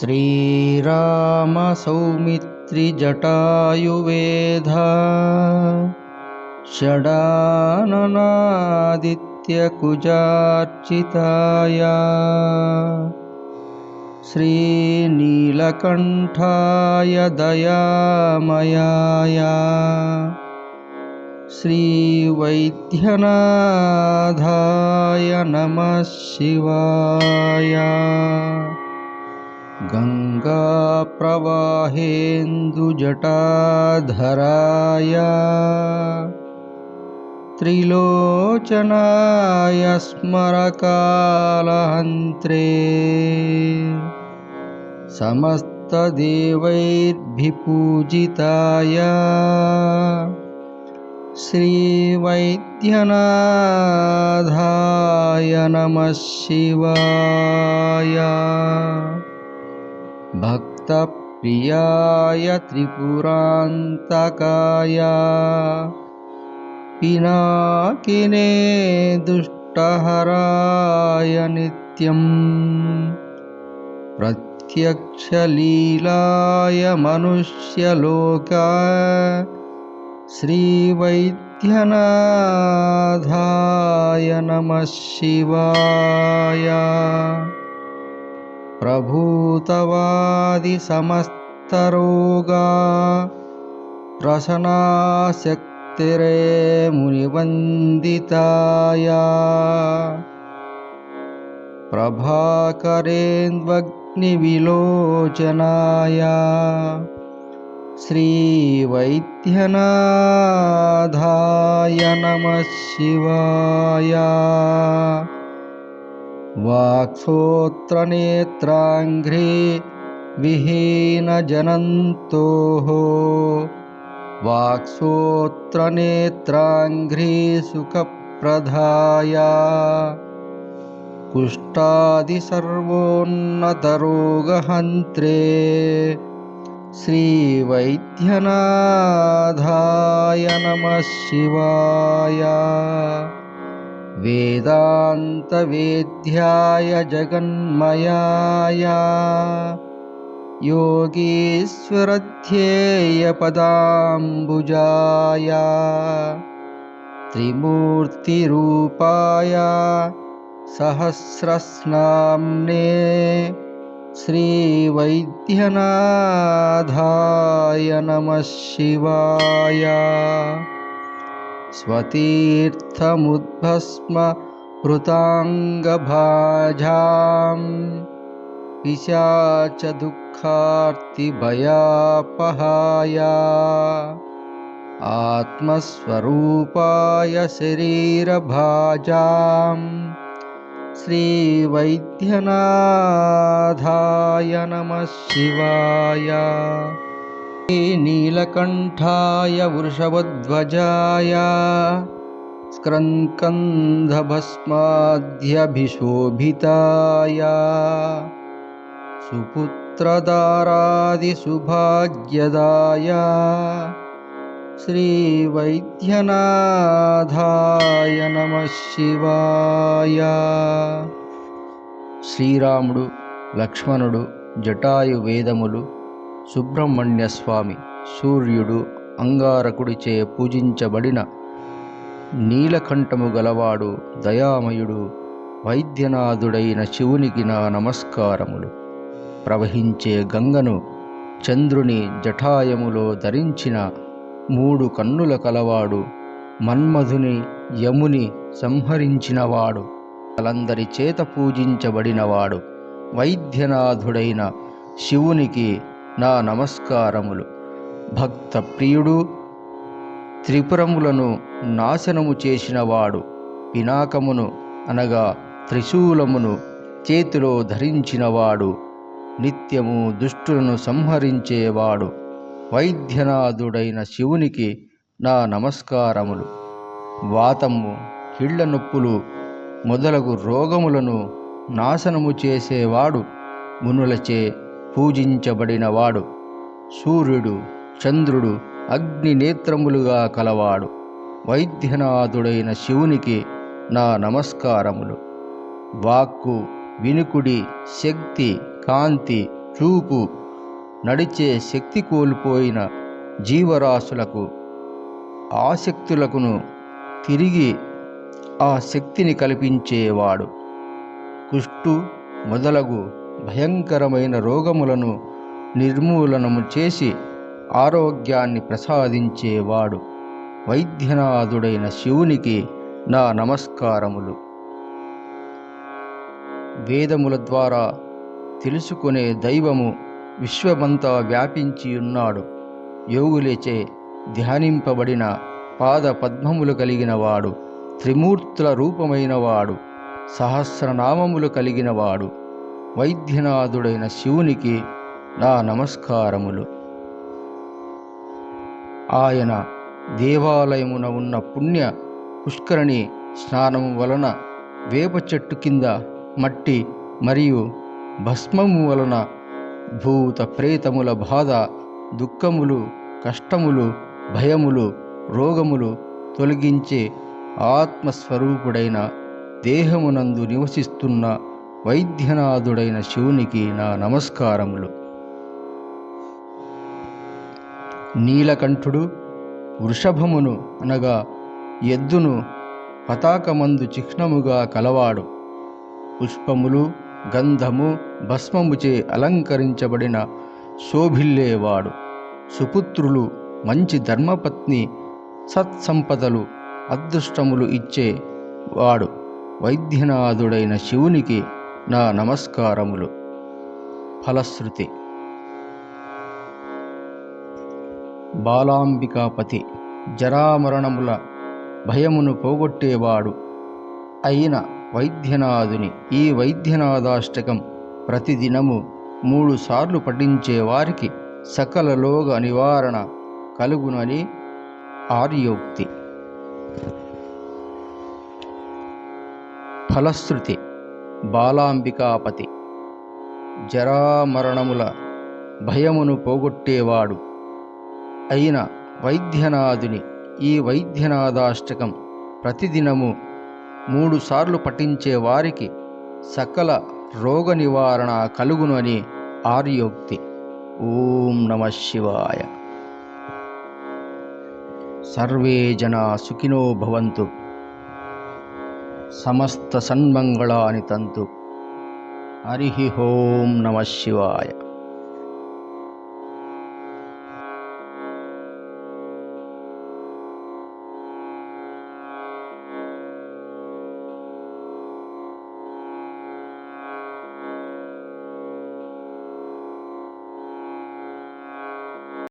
श्रीरामसौमित्रिजटायुवेधा षडाननादित्यकुजार्चिताया। श्रीनीलकण्ठाय दयामयाया। श्रीवैद्यनाथाय नमः शिवाय गङ्गाप्रवाहेन्दुजटाधराय त्रिलोचनाय स्मरकालहन्त्रे समस्तदेवैर्भिपूजिताय श्रीवैद्यनाथाय नमः शिवाय भक्तप्रियाय त्रिपुरान्तकाय पिनाकिने दुष्टहराय नित्यम् प्रत्यक्षलीलाय मनुष्यलोका श्रीवैद्यनाथाय नमः शिवाय प्रभूतवादिसमस्तरोगा रसनाशक्तिरे मुनिवन्दिताय प्रभाकरेन्द्वग्निविलोचनाय श्रीवैद्यनाथाय नमः शिवाय वाक्सोत्रनेत्राङ्घ्रे विहीनजनन्तोः। वाक्सोत्रनेत्राङ्घ्रे सुखप्रदाय कुष्ठादिसर्वोन्नतरोगहन्त्रे श्रीवैद्यनाथाय नमः शिवाय वेदान्तवेद्याय जगन्मयाय योगीश्वरध्येयपदाम्बुजाय त्रिमूर्तिरूपाय सहस्रस्नाम्ने श्रीवैद्यनाथाय नमः शिवाय स्वतीर्थमुद्भस्म हृताङ्गभाजां पिशाचदुःखार्तिभयापहाय आत्मस्वरूपाय शरीरभाजाम्। श्रीवैद्यनाथाय नमः शिवाय नीलकण्ठाय वृषभध्वजाय स्क्रन्कन्धभस्माद्यभिशोभिताय सुपुत्रदारादिसुभाग्यदाय శ్రీవైద్యనాథాయ నమ శివాయ శ్రీరాముడు లక్ష్మణుడు జటాయు వేదములు సుబ్రహ్మణ్య స్వామి సూర్యుడు అంగారకుడిచే పూజించబడిన నీలకంఠము గలవాడు దయామయుడు వైద్యనాథుడైన శివునికి నా నమస్కారములు. ప్రవహించే గంగను చంద్రుని జఠాయములో ధరించిన మూడు కన్నుల కలవాడు మన్మధుని యముని సంహరించినవాడు కలందరి చేత పూజించబడినవాడు వైద్యనాథుడైన శివునికి నా నమస్కారములు. భక్త ప్రియుడు త్రిపురములను నాశనము చేసినవాడు పినాకమును అనగా త్రిశూలమును చేతిలో ధరించినవాడు నిత్యము దుష్టులను సంహరించేవాడు వైద్యనాథుడైన శివునికి నా నమస్కారములు. వాతము కీళ్ళ నొప్పులు మొదలగు రోగములను నాశనము చేసేవాడు మునులచే పూజించబడినవాడు. సూర్యుడు చంద్రుడు అగ్ని నేత్రములుగా కలవాడు. వైద్యనాథుడైన శివునికి నా నమస్కారములు. వాక్కు వినుకుడి శక్తి కాంతి చూపు నడిచే శక్తి కోల్పోయిన జీవరాశులకు ఆసక్తులకును తిరిగి ఆ శక్తిని కల్పించేవాడు. కుష్టు మొదలగు భయంకరమైన రోగములను నిర్మూలనము చేసి ఆరోగ్యాన్ని ప్రసాదించేవాడు. వైద్యనాథుడైన శివునికి నా నమస్కారములు. వేదముల ద్వారా తెలుసుకునే దైవము విశ్వమంతా వ్యాపించి ఉన్నాడు. యోగులేచే ధ్యానింపబడిన పాద పద్మములు కలిగినవాడు త్రిమూర్తుల రూపమైనవాడు సహస్రనామములు కలిగినవాడు. వైద్యనాథుడైన శివునికి నా నమస్కారములు. ఆయన దేవాలయమున ఉన్న పుణ్య పుష్కరిణి స్నానము వలన వేప చెట్టు కింద మట్టి మరియు భస్మము వలన భూత ప్రేతముల బాధ దుఃఖములు కష్టములు భయములు రోగములు తొలగించే ఆత్మస్వరూపుడైన దేహమునందు నివసిస్తున్న వైద్యనాథుడైన శివునికి నా నమస్కారములు. నీలకంఠుడు వృషభమును అనగా ఎద్దును పతాకమందు చిహ్నముగా కలవాడు. పుష్పములు గంధము భస్మముచే అలంకరించబడిన శోభిల్లేవాడు. సుపుత్రులు మంచి ధర్మపత్ని సత్సంపదలు అదృష్టములు ఇచ్చే వాడు వైద్యనాథుడైన శివునికి నా నమస్కారములు. ఫలశ్రుతి. బాలాంబికాపతి జరామరణముల భయమును పోగొట్టేవాడు. అయిన వైద్యనాథుని ఈ వైద్యనాథాష్టకం ప్రతిదినము మూడు సార్లు పఠించే వారికి సకల లోగ నివారణ కలుగునని ఆర్యోక్తి. ఫలశ్రుతి. బాలాంబికాపతి. జరామరణముల భయమును పోగొట్టేవాడు. అయిన వైద్యనాథుని ఈ వైద్యనాథాష్టకం ప్రతిదినము మూడుసార్లు పఠించే వారికి సకల రోగ నివారణ కలుగును అని ఆర్యోక్తి. ఓం నమ శివాయ. సర్వే జనా సుఖినో భవంతు. సమస్త సన్మంగళాని తంతు. హరి ఓం నమ శివాయ.